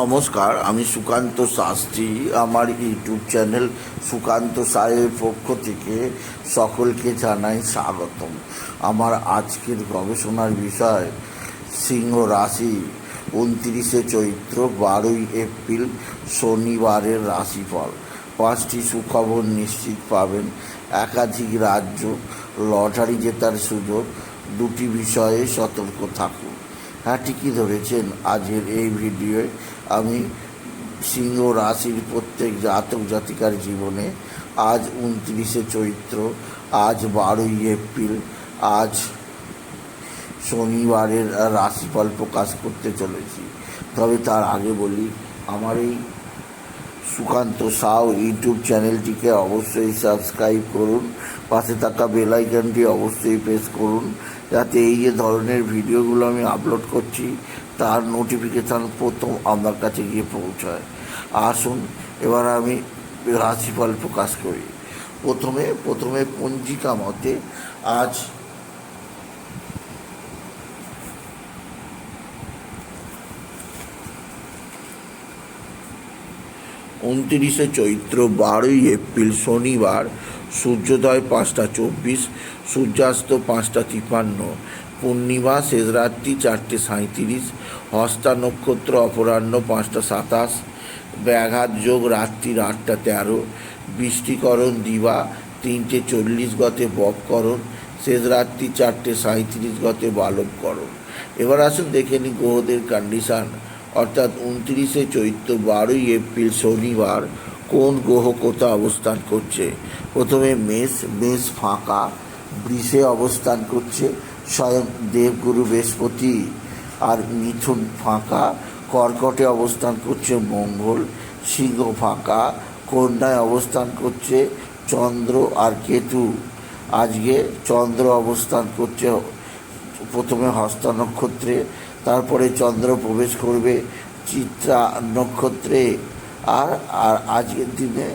নমস্কার, আমি সুকান্ত শাস্ত্রী। আমার ইউটিউব চ্যানেল সুকান্ত সাহের পক্ষ থেকে সকলকে জানাই স্বাগতম। আমার আজকের গবেষণার বিষয়, সিংহ রাশি, উনত্রিশে চৈত্র, বারোই এপ্রিল, শনিবারের রাশিফল। পাঁচটি সুখবর নিশ্চিত পাবেন। একাধিক রাজ্য, লটারি জেতার সুযোগ, দুটি বিষয়ে সতর্ক থাকুন। হ্যাঁ ঠিকই ধরেছেন। আজের এই ভিডিওয়ে আমি সিংহ রাশির প্রত্যেক জাতক জাতিকার জীবনে আজ উনত্রিশে চৈত্র, আজ বারোই এপ্রিল, আজ শনিবারের রাশিফল প্রকাশ করতে চলেছি। তবে তার আগে বলি, আমার এই সুকান্ত সাউ ইউটিউব চ্যানেলটিকে অবশ্যই সাবস্ক্রাইব করুন, পাশে থাকা বেল আইকনটি অবশ্যই প্রেস করুন, যাতে এই যে ধরনের ভিডিওগুলো আমি আপলোড করছি তার নোটিফিকেশান প্রথম আমার কাছে গিয়ে পৌঁছায়। আসুন, এবার আমি রাশিফল প্রকাশ করি। প্রথমে প্রথমে পঞ্জিকা মতে আজ উনত্রিশে চৈত্র, বারোই এপ্রিল, শনিবার, সূর্যোদয় পাঁচটা চব্বিশ, সূর্যাস্ত পাঁচটা তিপান্ন পূর্ণিমা শেষ রাত্রি চারটে সাঁত্রিশ হস্তা নক্ষত্র অপরাহ্ন পাঁচটা সাতাশ, ব্যাঘাত যোগ রাত্রির আটটা তেরো, বৃষ্টিকরণ দিবা তিনটে চল্লিশ গতে বপকরণ, শেষ রাত্রি চারটে সাঁত্রিশ গতে বালবকরণ। এবার আসুন দেখে নিই গ্রহদের কন্ডিশান অর্থাৎ উনত্রিশে চৈত্র বারোই এপ্রিল শনিবার কোন গ্রহ কোথা অবস্থান করছে? প্রথমে মেষ মেষ ফাঁকা, বৃষে অবস্থান করছে স্বয়ং দেবগুরু বৃহস্পতি আর মিথুন ফাঁকা, কর্কটে অবস্থান করছে মঙ্গল, সিংহ ফাঁকা কন্যায় অবস্থান করছে চন্দ্র আর কেতু। আজকে চন্দ্র অবস্থান করছে, প্রথমে হস্তা নক্ষত্রে, তারপরে চন্দ্র প্রবেশ করবে চিত্রা নক্ষত্রে। আর আর আজকের দিনে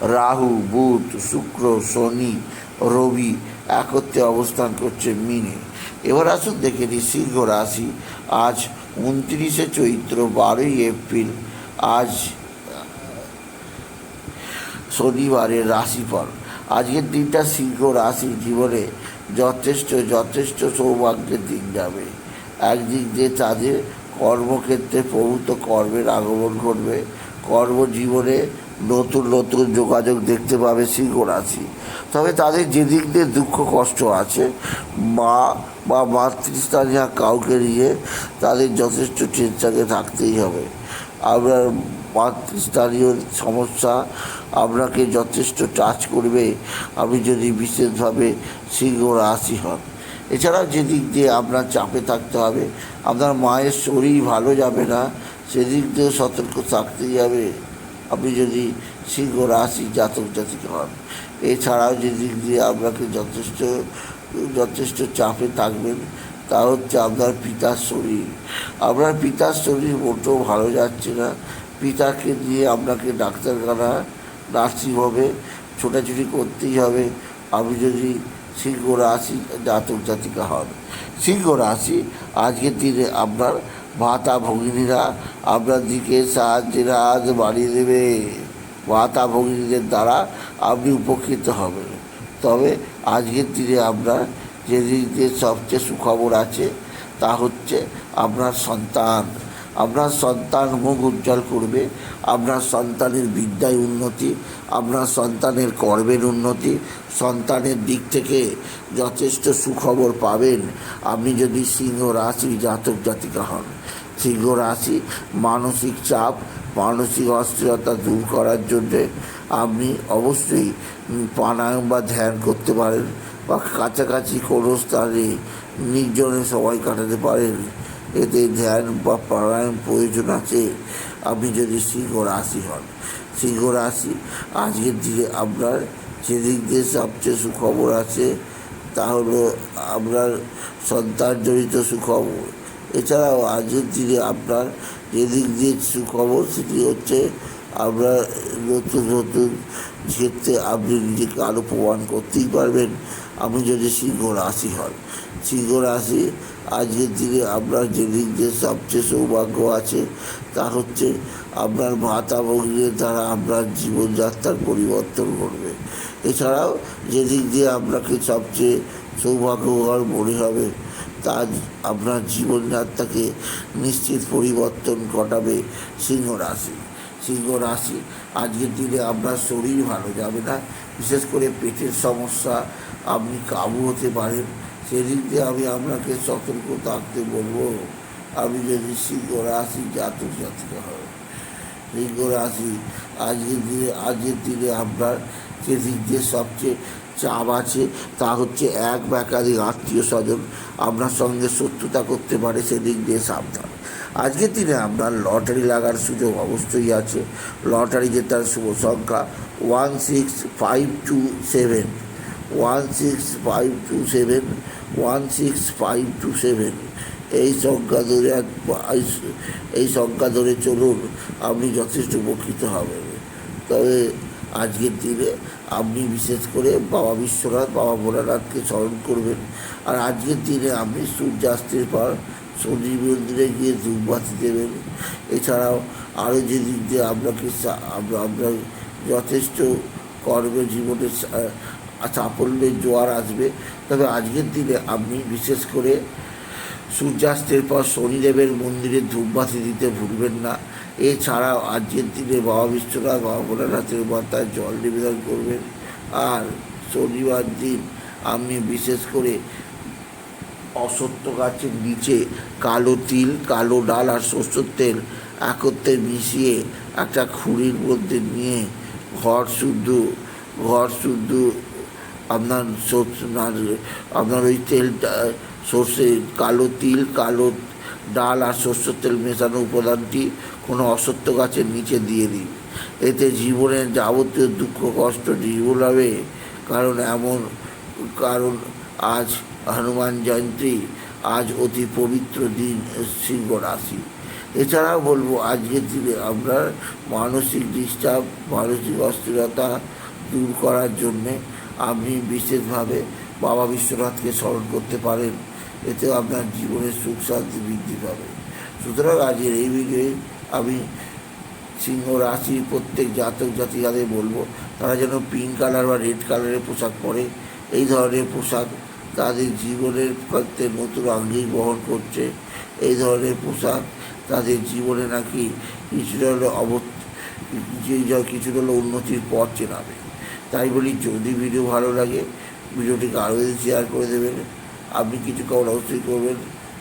রাহু, বুধ, শুক্র, শনি, রবি একত্রে অবস্থান করছে মিনে। এবার আসুন দেখে নিই সিংহ রাশি। আজ উনত্রিশে চৈত্র বারোই এপ্রিল। আজ, শনিবারের রাশিফল। আজকের দিনটা সিংহ রাশি জীবনে যথেষ্ট যথেষ্ট সৌভাগ্যের দিন যাবে। একদিক দিয়ে তাদের কর্মক্ষেত্রে প্রভূত কর্মের আগমন ঘটবে। কর্মজীবনে নতুন নতুন যোগাযোগ দেখতে পাবে, সিংহ রাশি। তবে তাদের যেদিক দিয়ে দুঃখ, কষ্ট আছে, মা বা মাতৃস্থানীয় কাউকে নিয়ে তাদের যথেষ্ট চিন্তাকে থাকতেই হবে। আপনার মাতৃস্থানীয় সমস্যা আপনাকে যথেষ্ট টাচ করবে, আপনি যদি বিশেষভাবে সিংহ রাশি হন। এছাড়াও যেদিক দিয়ে আপনার চাপে থাকতে হবে, আপনার মায়ের শরীর ভালো যাবে না, সেদিক দিয়ে সতর্ক থাকতেই হবে। আপনি যদি সিংহ রাশি জাতক জাতিক হন, এছাড়াও যেদিক দিয়ে আপনাকে যথেষ্ট যথেষ্ট চাপে থাকবেন, তা হচ্ছে আপনার পিতার শরীর। আপনার পিতার শরীর মোটেও ভালো যাচ্ছে না। পিতাকে দিয়ে আপনাকে ডাক্তারখানা, নার্সিং হবে, ছোটাছুটি করতেই হবে। আপনি যদি সিংহ রাশি জাতক জাতিকা হন, সিংহ রাশি আজকের দিনে আপনার ভাতা ভগিনীরা আপনার দিকে সাহায্যের হাত বাড়িয়ে দেবে। ভাতা ভগিনীদের দ্বারা আপনি উপকৃত হবেন। তবে আজকের দিনে আপনার যে দিক দিয়ে সবচেয়ে সুখবর আছে, তা হচ্ছে আপনার সন্তান। আপনার সন্তান মুখ উজ্জ্বল করবে, আপনার সন্তানের বিদ্যায় উন্নতি, আপনার সন্তানের কর্মের উন্নতি, সন্তানের দিক থেকে যথেষ্ট সুখবর পাবেন। আপনি যদি সিংহ রাশি জাতক জাতিকা হন, সিংহ রাশি মানসিক চাপ, মানসিক অস্থিরতা দূর করার জন্যে আপনি অবশ্যই প্রাণায়াম বা ধ্যান করতে পারেন বা কাছাকাছি কোনো স্থানে নির্জনে সময় কাটাতে পারেন। এতে ধ্যান বা প্রাণায়াম প্রয়োজন আছে। আপনি যদি সিংহ রাশি হন, সিংহ রাশি আজকের দিনে আপনার যেদিক দিয়ে সবচেয়ে সুখবর আছে, তা হলো আপনার সন্তানজনিত সুখবর। এছাড়াও আজকের দিনে আপনার যেদিক দিয়ে সুখবর, সেটি হচ্ছে আপনার নতুন নতুন ক্ষেত্রে আপনি নিজেকে আরও প্রমাণ করতেই পারবেন। আপনি যদি সিংহ রাশি হন সিংহ রাশি আজকের দিনে আপনার যে দিক সবচেয়ে সৌভাগ্য আছে, তা হচ্ছে আপনার ভাতা ভগ্নের দ্বারা আপনার জীবনযাত্রার পরিবর্তন ঘটবে। এছাড়াও যে দিক দিয়ে আপনাকে সবচেয়ে সৌভাগ্যকর মনে হবে, তা আপনার জীবনযাত্রাকে নিশ্চিত পরিবর্তন ঘটাবে সিংহ রাশি সিংহ রাশি আজকের দিনে আপনার শরীর ভালো যাবে না। বিশেষ করে পেটের সমস্যা, আপনি কাবু হতে পারেন সেদিক দিয়ে আমি আপনাকে সতর্ক থাকতে বলব, আমি যদি সিংহ রাশি জাতক জাতিকা হয়। সিংহ রাশি আজকের দিনে আজকের দিনে আপনার যেদিক দিয়ে সবচেয়ে চাপ আছে, তা হচ্ছে এক বা একাধিক আত্মীয় স্বজন আপনার সঙ্গে শত্রুতা করতে পারে সেদিক দিয়ে সাবধান। আজকের দিনে আপনার লটারি লাগার সুযোগ অবশ্যই আছে। লটারি জেতার শুভ সংখ্যা one six five two seven. One six five two seven one six five two seven এই সংখ্যা ধরে এই সংখ্যা ধরে চলুন, আপনি যথেষ্ট উপকৃত হবেন। তবে আজকের দিনে আপনি বিশেষ করে বাবা বিশ্বনাথ, বাবা ভোলানাথকে স্মরণ করবেন। আর আজকের দিনে আপনি সূর্যাস্তের পর শনি মন্দিরে গিয়ে ধূপবাতি দেবেন। এছাড়াও আরও যে দিক দিয়ে আপনাকে আপনার যথেষ্ট কর্মে জীবনে সাফল্যের জোয়ার আসবে। তবে আজকের দিনে আপনি বিশেষ করে সূর্যাস্তের পর শনিদেবের মন্দিরে ধূপবাতি দিতে ভুলবেন না। এছাড়াও আজকের দিনে বাবা বিশ্বনাথ, বাবা ভোলানাথের মাথায় জল নিবেদন করবেন। আর শনিবার দিন আপনি বিশেষ করে অসত্য গাছের নিচে কালো তিল, কালো ডাল আর সর্ষের তেল একত্রে মিশিয়ে একটা খুঁড়ির মধ্যে নিয়ে ঘর শুদ্ধ ঘর শুদ্ধ আপনার আপনার ওই তেলটা সর্ষে কালো তিল, কালো ডাল আর সর্ষের তেল মেশানো উপাদানটি কোনো অসত্য গাছের নিচে দিয়ে দিন। এতে জীবনের যাবতীয় দুঃখ, কষ্ট নির্মূল হবে। কারণ এমন, কারণ আজ হনুমান জয়ন্তী, আজ অতি পবিত্র দিন সিংহ রাশি। এছাড়াও বলব, আজকের দিনে আপনার মানসিক ডিস্টার্ব, মানসিক অস্থিরতা দূর করার জন্যে আপনি বিশেষভাবে বাবা বিশ্বনাথকে স্মরণ করতে পারেন এতে আপনার জীবনের সুখ শান্তি বৃদ্ধি পাবে। সুতরাং আজকের এই ভিডিওয়ে আমি সিংহ রাশির প্রত্যেক জাতক জাতিকাদের বলব, তারা যেন পিঙ্ক কালার বা রেড কালারের পোশাক পরে। এই ধরনের পোশাক তাদের জীবনের ক্ষেত্রে নতুন আঙ্গিক বহন করছে। এই ধরনের পোশাক তাদের জীবনে নাকি কিছুটা হলো অব কিছুটা হলো উন্নতির পথ চেনাবে। তাই বলি যদি ভিডিও ভালো লাগে ভিডিওটিকে আরও বেশি শেয়ার করে দেবেন। আপনি কিছু কেমন অবশ্যই করবেন,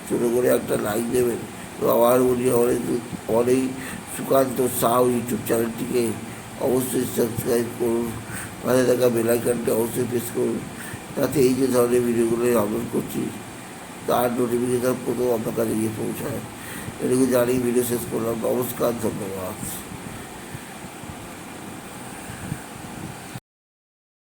ছোটো করে একটা লাইক দেবেন। তো আবার বলি আমার সুকান্ত সাউ ইউটিউব চ্যানেলটিকে অবশ্যই সাবস্ক্রাইব করুন। মাঝে থাকা বেলাইকানটি অবশ্যই প্রেস করুন। তাতে এই যে ধরনের ভিডিওগুলো আপলোড করছি, তার নোটিফিকেশান প্রথম আপনার কাছে গিয়ে পৌঁছায়। এটুকু জানিয়ে ভিডিও শেষ করলাম। নমস্কার, ধন্যবাদ।